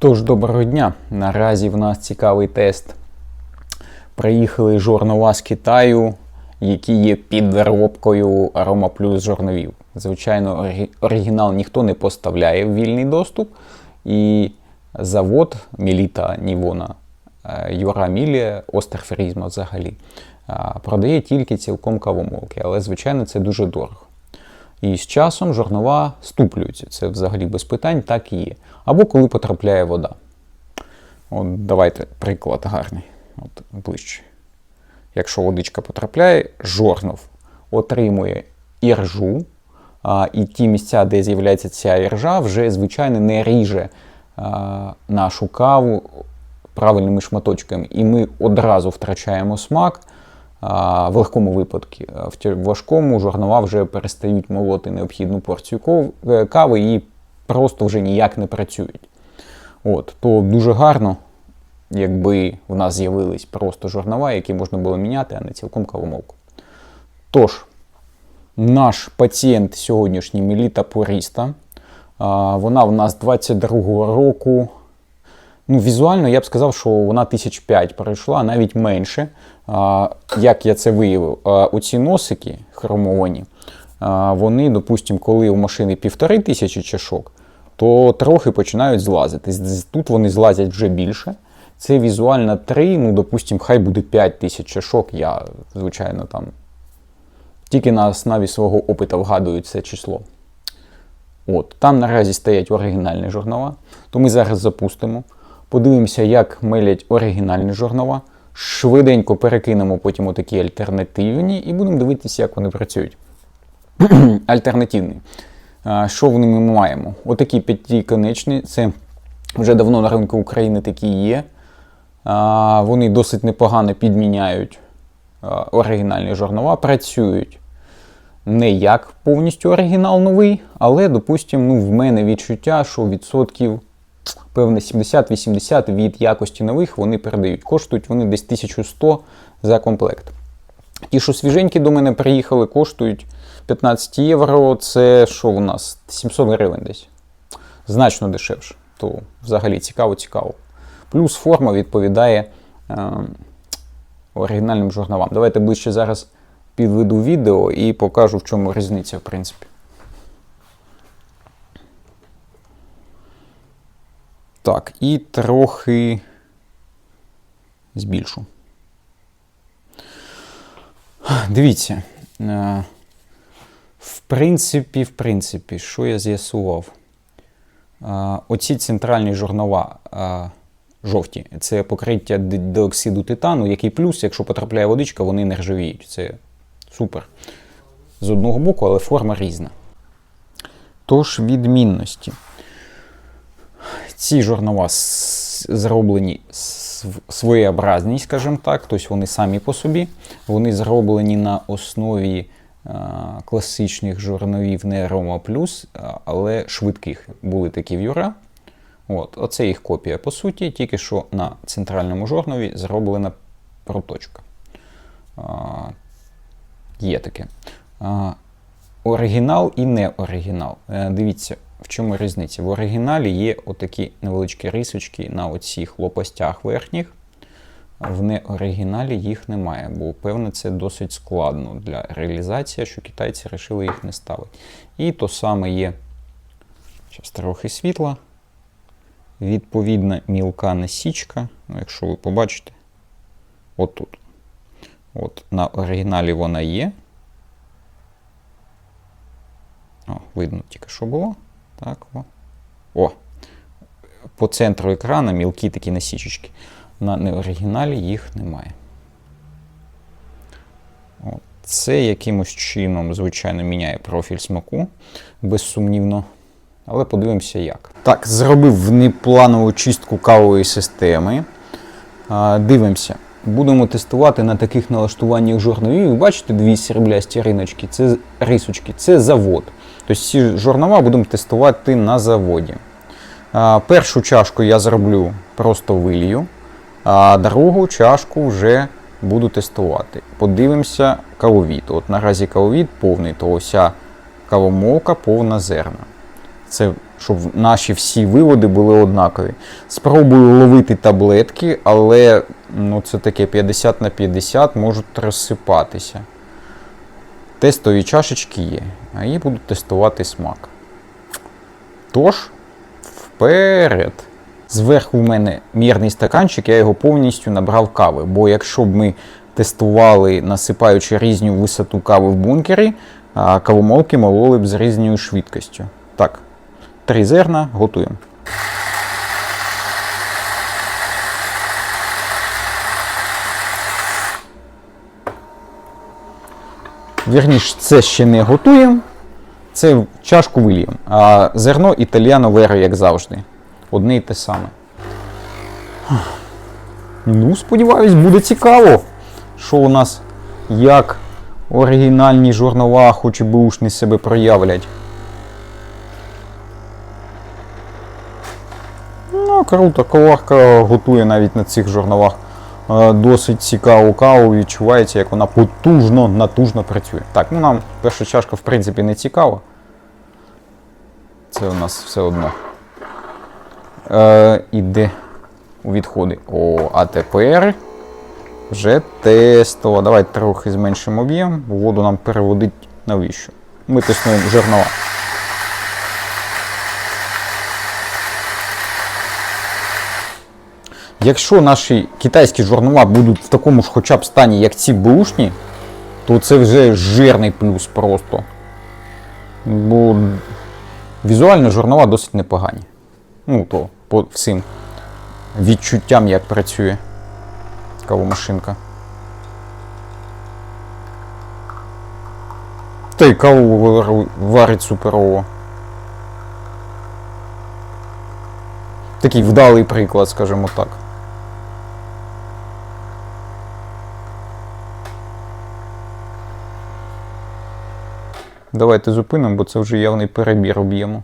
Тож, доброго дня. Наразі в нас цікавий тест. Приїхали жорнова з Китаю, які є підробкою Aroma Plus жорновів. Звичайно, оригінал ніхто не поставляє в вільний доступ. І завод Міліта Нівона, е, Юра Мілія, Остерфрізма взагалі, продає тільки цілком кавомолки. Але, звичайно, це дуже дорого. І з часом жорнова ступлюються. Це взагалі без питань, так і є. Або коли потрапляє вода. От давайте приклад гарний. От ближче. Якщо водичка потрапляє, жорнов отримує іржу, а, і ті місця, де з'являється ця іржа, вже звичайно не ріже а, нашу каву правильними шматочками. І ми одразу втрачаємо смак. В легкому випадку. В важкому жорнова вже перестають молоти необхідну порцію е, кави і просто вже ніяк не працюють. От, то дуже гарно, якби в нас з'явились просто жорнова, які можна було міняти, а не цілком кавомолку. Тож, наш пацієнт сьогоднішній Меліта Поріста. Вона в нас 22-го року. Ну, візуально я б сказав, що вона тисяч п'ять пройшла, навіть менше. Як я це виявив, а, оці носики хромовані, вони, допустимо, коли у машини півтори тисячі чашок, то трохи починають злазити. Тут вони злазять вже більше. Це візуально 3, ну, допустимо, хай буде 5 тисяч чашок. Я, звичайно, там тільки на основі свого опиту вгадую це число. От, там наразі стоять оригінальні журнала, то ми зараз запустимо. Подивимося, як мелять оригінальні журнала. Швиденько перекинемо потім отакі альтернативні і будемо дивитися, як вони працюють. Альтернативні. Що в ними ми маємо? Отакі п'ятиконечні. Це вже давно на ринку України такі є. Вони досить непогано підміняють оригінальні журнала, працюють не як повністю оригінал новий, але, допустимо, ну, в мене відчуття, що відсотків певне 70-80 від якості нових вони передають. Коштують вони десь 1100 за комплект. Ті, що свіженькі до мене приїхали, коштують 15 євро. Це що у нас? 700 гривень десь. Значно дешевше. То взагалі цікаво-цікаво. Плюс форма відповідає е, оригінальним журналам. Давайте ближче зараз підведу відео і покажу, в чому різниця, в принципі. Так, і трохи збільшу. Дивіться. е, В принципі, в принципі, що я з'ясував? Е, Оці центральні журнала е, жовті це покриття ди- диоксиду титану, який плюс, якщо потрапляє водичка, вони не ржавіють. Це супер. З одного боку, але форма різна. Тож відмінності. Ці журнала зроблені св- своєобразні, скажімо так, тобто вони самі по собі. Вони зроблені на основі е, класичних журналів не Roma Plus, але швидких. Були такі в Юра. От, оце їх копія по суті, тільки що на центральному журналі зроблена проточка. А, є таке. А, оригінал і не оригінал. Е, Дивіться, в чому різниця. В оригіналі є отакі невеличкі рисочки на оцих лопастях верхніх. В неоригіналі їх немає, бо певно це досить складно для реалізації, що китайці вирішили їх не ставити. І то саме є зараз трохи світла. Відповідна мілка насічка. Ну, якщо ви побачите, отут. От на оригіналі вона є. О, видно тільки що було. Так, о. О. По центру екрана мілкі такі насічечки. На неоригіналі їх немає. О, Це якимось чином, звичайно, міняє профіль смаку, безсумнівно. Але подивимося як. Так, зробив внепланову чистку кавової системи. Дивимося. Будемо тестувати на таких налаштуваннях журналів. Ви бачите дві сріблясті риночки, це рисочки, це завод. Тобто ці журнала будемо тестувати на заводі. Першу чашку я зроблю просто вилію, а другу чашку вже буду тестувати. Подивимося кавовід. От наразі кавовід повний, то ося кавомолка повна зерна. Це щоб наші всі виводи були однакові. Спробую ловити таблетки, але ну, це таке 50 на 50 можуть розсипатися. Тестові чашечки є, а її буду тестувати смак. Тож, вперед. Зверху в мене мірний стаканчик, я його повністю набрав кави. Бо якщо б ми тестували, насипаючи різну висоту кави в бункері, кавомолки мололи б з різною швидкістю. Так, три зерна готуємо. Вірніш, це ще не готуємо. Це в чашку виліємо. А зерно італіано веро, як завжди. Одне і те саме. Ну, сподіваюсь, буде цікаво, що у нас як оригінальні журнала, хоч і бушні себе проявлять. Ну, круто, коварка готує навіть на цих журналах е, досить цікаву каву. Відчувається, як вона потужно, натужно працює. Так, ну нам перша чашка, в принципі, не цікава. Це у нас все одно. Е, іде у відходи. О, а тепер вже тестово. Давайте трохи зменшимо об'єм, воду нам переводить навіщо. Ми тиснуємо журнала. Якщо наші китайські журнала будуть в такому ж хоча б стані, як ці бушні, то це вже жирний плюс просто. Бо візуально журнала досить непогані. Ну, то по всім відчуттям, як працює кавомашинка. Та й каву варить суперово. Такий вдалий приклад, скажімо так. Давайте зупинимо, бо це вже явний перебір об'єму.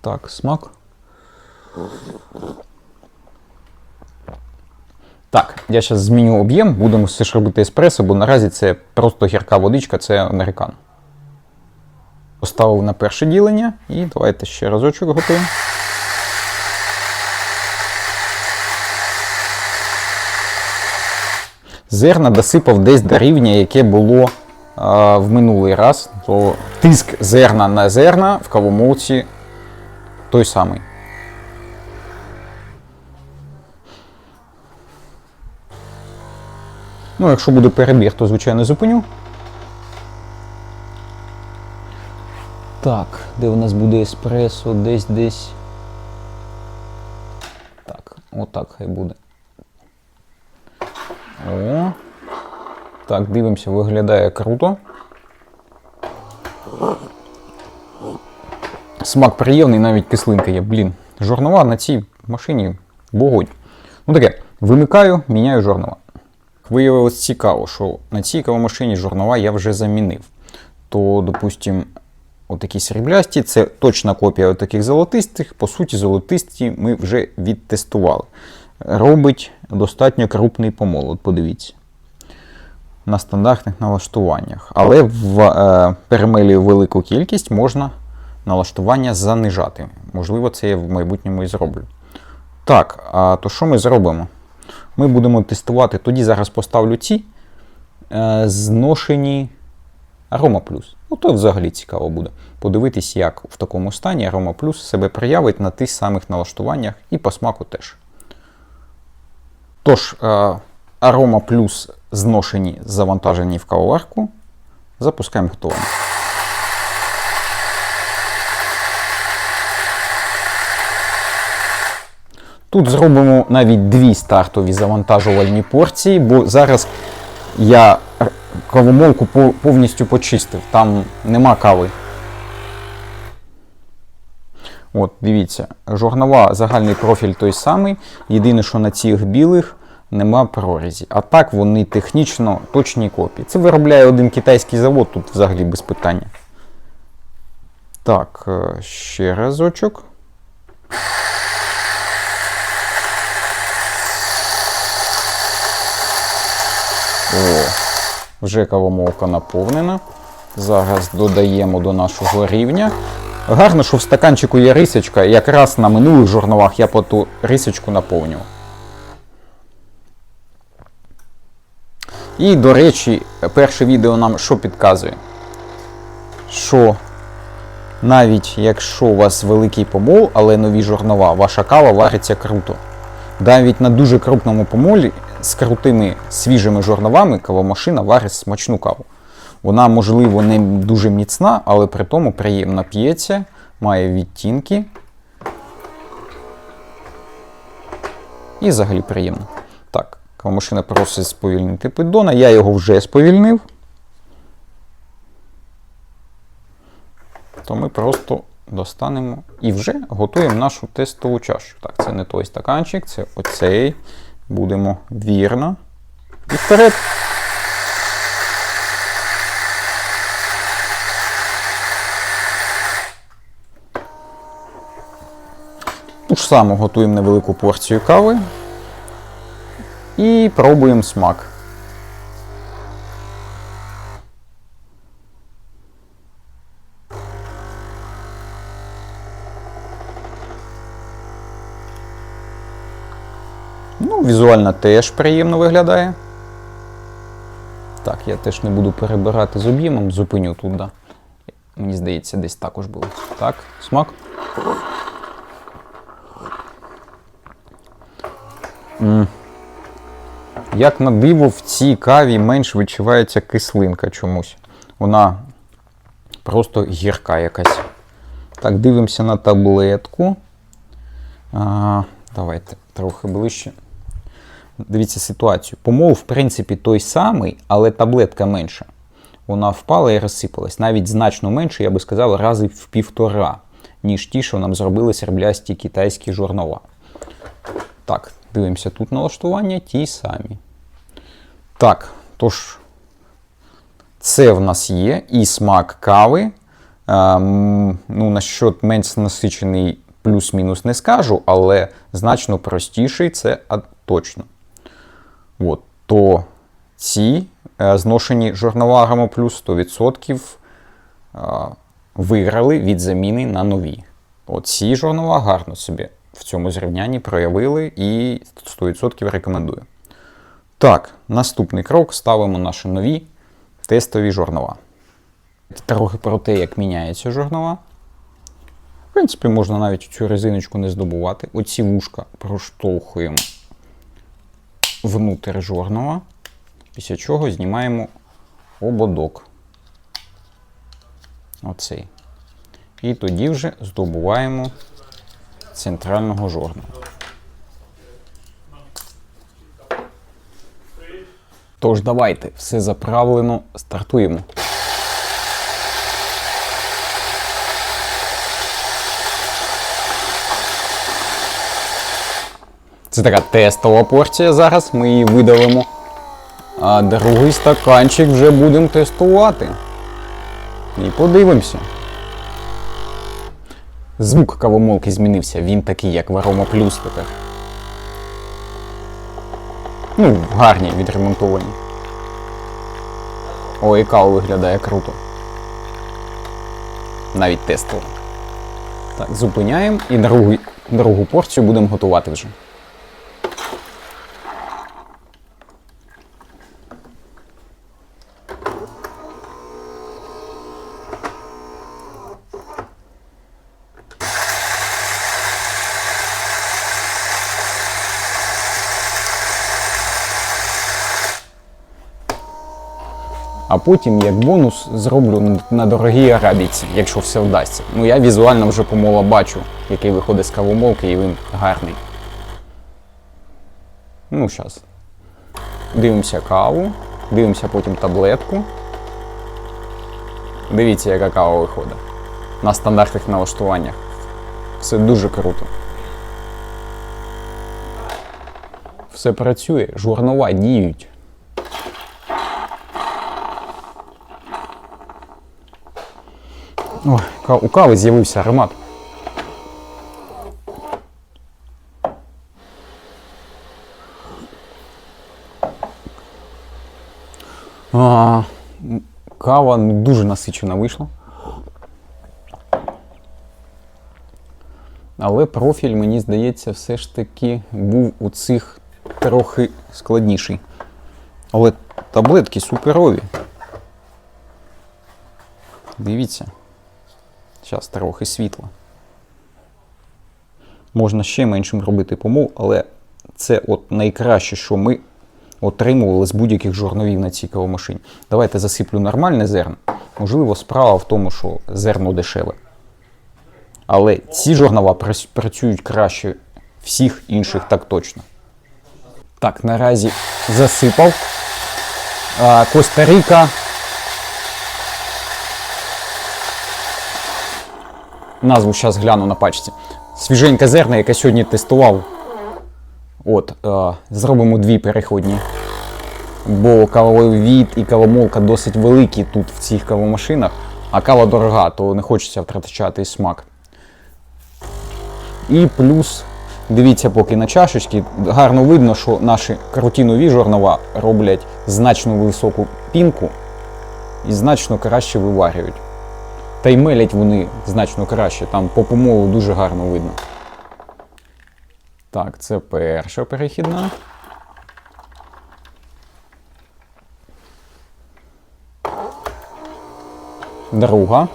Так, смак. Так, я зараз зміню об'єм, будемо все ж робити еспресо, бо наразі це просто гірка водичка, це американо. Поставив на перше ділення і давайте ще разочок готуємо. Зерна досипав десь до рівня, яке було а, в минулий раз. То тиск зерна на зерна в кавомолці той самий. Ну, якщо буде перебіг, то звичайно зупиню. Так, де у нас буде еспресо? Десь десь. Так, отак хай буде. О. Так, дивимося, виглядає круто. Смак приємний, навіть кислинка є. Блін, жорнова на цій машині вогонь. Ну таке, вимикаю, міняю жорнова. Виявилось цікаво, що на цій кавомашині жорнова я вже замінив. То, допустим, отакі сріблясті, це точна копія таких золотистих. По суті, золотисті ми вже відтестували. Робить достатньо крупний помол, от подивіться. На стандартних налаштуваннях. Але в е, перемелі велику кількість можна налаштування занижати. Можливо, це я в майбутньому і зроблю. Так, а то що ми зробимо? Ми будемо тестувати. Тоді зараз поставлю ці е, зношені Aroma Plus. Ну, то взагалі цікаво буде. Подивитись, як в такому стані Aroma Plus себе проявить на тих самих налаштуваннях і по смаку теж. Тож, е, Aroma Plus зношені, завантажені в кавоварку. Запускаємо готування. Тут зробимо навіть дві стартові завантажувальні порції, бо зараз я кавомолку повністю почистив, там нема кави. От, Дивіться, жорнова загальний профіль той самий. Єдине, що на цих білих нема прорізі. А так вони технічно точні копії. Це виробляє один китайський завод, тут взагалі без питання. Так, е, ще разочок. О, вже кавомовка наповнена. Зараз додаємо до нашого рівня. Гарно, що в стаканчику є рисочка. Якраз на минулих журналах я по ту рисочку наповнював. І, до речі, перше відео нам що підказує? Що навіть якщо у вас великий помол, але нові жорнова, ваша кава вариться круто. Навіть на дуже крупному помолі з крутими свіжими жорновами кавомашина варить смачну каву. Вона, можливо, не дуже міцна, але при тому приємно п'ється, має відтінки. І взагалі приємно. Так, кавомашина просить сповільнити піддона. Я його вже сповільнив. То ми просто достанемо і вже готуємо нашу тестову чашу. Так, це не той стаканчик, це оцей. Будемо вірно. І вперед. Ту ж саму готуємо невелику порцію кави і пробуємо смак. Ну, візуально теж приємно виглядає. Так, я теж не буду перебирати з об'ємом, зупиню тут, да. Мені здається, десь також було. Так, смак. Як на диво, в цій каві менш відчувається кислинка чомусь. Вона просто гірка якась. Так, дивимося на таблетку. А, давайте трохи ближче. Дивіться ситуацію. Помол, в принципі, той самий, але таблетка менша. Вона впала і розсипалась. Навіть значно менше, я би сказав, рази в півтора, ніж ті, що нам зробили серблясті китайські журнала. Так, дивимося тут налаштування, ті самі. Так, тож, це в нас є і смак кави. Ем, ну, насчет менш насичений плюс-мінус не скажу, але значно простіший це точно. От, то ці е, зношені журнала Грамо Плюс 100% е, виграли від заміни на нові. От ці гарно собі в цьому зрівнянні проявили і 100% рекомендую. Так, наступний крок ставимо наші нові тестові журнала. Трохи про те, як міняється журнала. В принципі, можна навіть цю резиночку не здобувати. Оці вушка проштовхуємо внутрі жорнова, після чого знімаємо ободок. Оцей. І тоді вже здобуваємо центрального жорна. Тож давайте, все заправлено, стартуємо. Це така тестова порція зараз, ми її видалимо. А другий стаканчик вже будемо тестувати. І подивимося. Звук кавомолки змінився, він такий, як в Aroma Plus тепер. Ну, гарні, відремонтовані. Ой, кава виглядає круто. Навіть тестово. Так, зупиняємо і другу, другу порцію будемо готувати вже. А потім, як бонус, зроблю на дорогій арабіці, якщо все вдасться. Ну я візуально вже помола бачу, який виходить з кавомолки, і він гарний. Ну, зараз. Дивимося каву, дивимося потім таблетку. Дивіться, яка кава виходить. На стандартних налаштуваннях. Все дуже круто. Все працює, журнова діють. Ой, у кави з'явився аромат. А, кава дуже насичена вийшла. Але профіль, мені здається, все ж таки був у цих трохи складніший. Але таблетки суперові. Дивіться. Зараз трохи світла. Можна ще меншим робити помол, але це от найкраще, що ми отримували з будь-яких жорновів на цій кавомашині. Давайте засиплю нормальне зерно. Можливо, справа в тому, що зерно дешеве. Але ці жорнова працюють краще всіх інших так точно. Так, наразі засипав. Коста-Ріка. Назву зараз гляну на пачці. Свіженьке зерна, яке сьогодні тестував. От, е, зробимо дві переходні. Бо кавовід і кавомолка досить великі тут в цих кавомашинах, а кава дорога, то не хочеться втрачати смак. І плюс, дивіться, поки на чашечки, гарно видно, що наші круті нові жорнова роблять значно високу пінку і значно краще виварюють. Та й мелять вони значно краще, там по помолу дуже гарно видно. Так, це перша перехідна. Друга.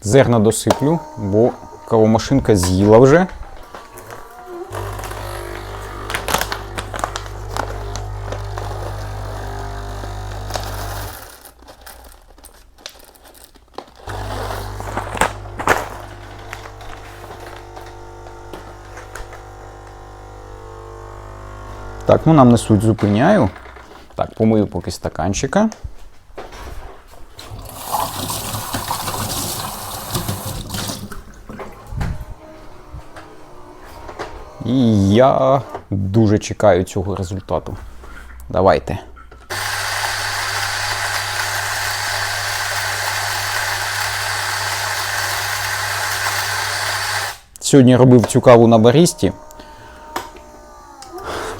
Зерна досиплю, бо кавомашинка з'їла вже. Ну нам несуть зупиняю. Так, помию поки стаканчика. І я дуже чекаю цього результату. Давайте. Сьогодні робив цю каву на барісті.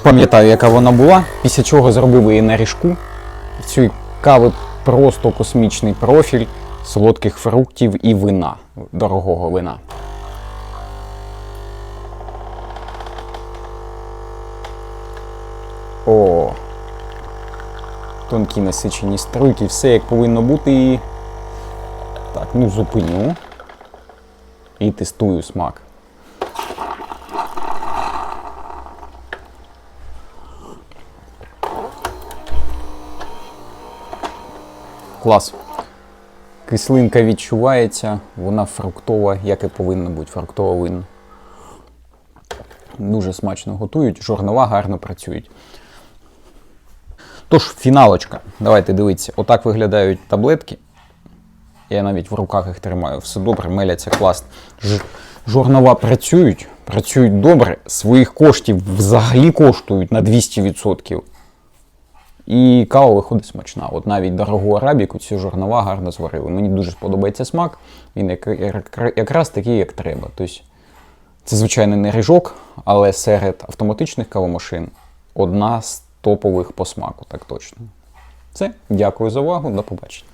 Пам'ятаю, яка вона була, після чого зробив її на ріжку. Цій кави просто космічний профіль солодких фруктів і вина, дорогого вина. О. Тонкі насичені струйки, все як повинно бути. Так, ну зупиню. І тестую смак. Клас. Кислинка відчувається, вона фруктова, як і повинна бути, фруктова винна. Дуже смачно готують, жорнова гарно працюють. Тож, фіналочка. Давайте дивіться. Отак виглядають таблетки. Я навіть в руках їх тримаю. Все добре, меляться класно. Жорнова працюють, працюють добре, своїх коштів взагалі коштують на 200%. І кава виходить смачна. От навіть дорогу арабіку ці жорнова гарно зварили. Мені дуже сподобається смак. Він як- як- якраз такий, як треба. Тобто, це, звичайно, не ріжок, але серед автоматичних кавомашин одна з топових по смаку, так точно. Все, дякую за увагу, до побачення.